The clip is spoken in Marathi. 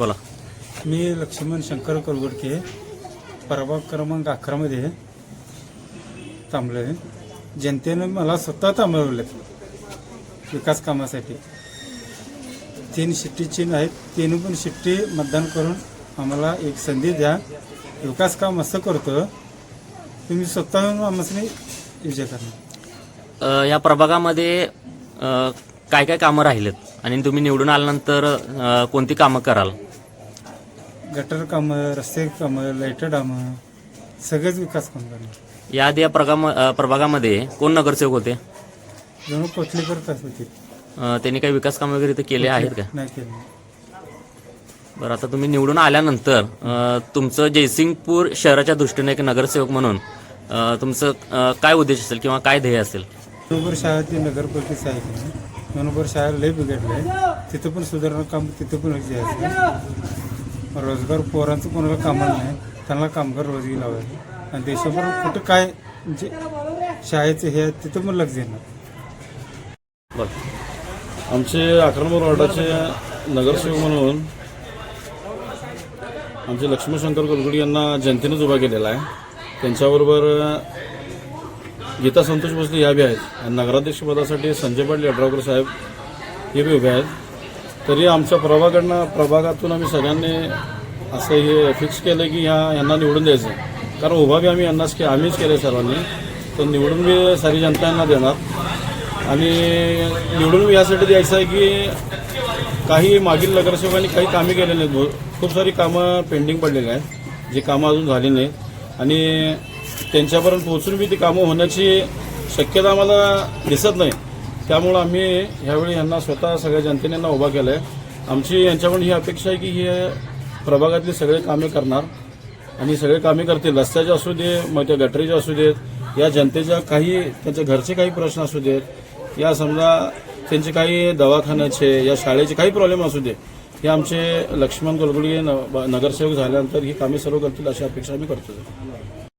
बोला. मी लक्ष्मण शंकर कोलगुडके प्रभाग क्रमांक अकरामध्ये थांबलो आहे जनतेनं मला स्वतः थांबवलं विकास कामासाठी. तीन शिट्टी चिन्ह आहेत. तीन पण शिट्टी मतदान करून आम्हाला एक संधी द्या. विकास काम असं करतो. तुम्ही स्वतःहून आम्हाला विजय करणार. अ, या प्रभागामध्ये काय काय कामं राहिलेत? आणि तुम्ही निवडून आल्यानंतर कोणती कामं कराल? गटर कामं रस्ते कामं लाईटर कामं सगळेच विकास काम करणार याआधी या प्रगाम अ, प्रभागामध्ये कोण नगरसेवक होते? जणू कोथलीकर कसं होते. अ, त्यांनी काही विकास कामं वगैरे इथे केले आहेत का? नाही केलं. बरं आता तुम्ही निवडून आल्यानंतर अ, तुमचं जयसिंगपूर शहराच्या दृष्टीने एक नगरसेवक म्हणून अ, तुमचं अ, काय उद्देश असेल किंवा काय ध्येय असेल? नंबर शाळा ती नगरपालिकेची आहे की नाही दोन नंबर शाळा लय बिघडलंय. तिथं पण सुधारणा काम तिथं पण द्यायचं रोजगार पोरांचं कोणाला कामाला नाही त्यांना कामगार रोजगी लावायचं. आणि देशभर कुठं काय म्हणजे शाळेचं हे आहे, तिथं पण लक्ष देणार. आमचे अकरा नंबर वॉर्डाचे नगरसेवक म्हणून आमचे लक्ष्मीशंकर कुलगुडी यांना जनतेनेच उभा केलेला आहे. त्यांच्याबरोबर गीता संतोष भोसले ह्या बी आहेत. आणि नगराध्यक्षपदासाठी संजय पाटील यड्रावकर साहेब हे बी उभे आहेत. तरी आमच्या प्रभागाकडनं प्रभागातून आम्ही सगळ्यांनी असं हे फिक्स केलं की ह्या यांना निवडून द्यायचं. कारण उभा बी आम्ही यांनाच के आम्हीच केलं सर्वांनी. तर निवडून बी सारी जनता यांना देणार. आणि निवडून बी यासाठी द्यायचं आहे की काही मागील नगरसेवकांनी काही कामे केलेली नाहीत. खूप सारी कामं पेंडिंग पडलेली आहेत जी कामं अजून झाली नाहीत. आणि त्यांच्यापर्यंत पोहोचून बी ती कामं होण्याची शक्यता आम्हाला दिसत नाही. त्यामुळं आम्ही ह्यावेळी यांना स्वतः सगळ्या जनतेने यांना उभा केलं आहे आमची यांच्याकडून ही अपेक्षा आहे की हे प्रभागातली सगळे कामे करणार. आणि सगळे कामे करतील. रस्त्याचे असू दे मग त्या गटरीचे असू देत या जनतेच्या काही त्यांच्या घरचे काही प्रश्न असू देत या समजा त्यांचे काही दवाखान्याचे या शाळेचे काही प्रॉब्लेम असू दे हे आमचे लक्ष्मण गोलगुडी नगरसेवक झाल्यानंतर ही कामे सर्व करतील अशी अपेक्षा आम्ही करतो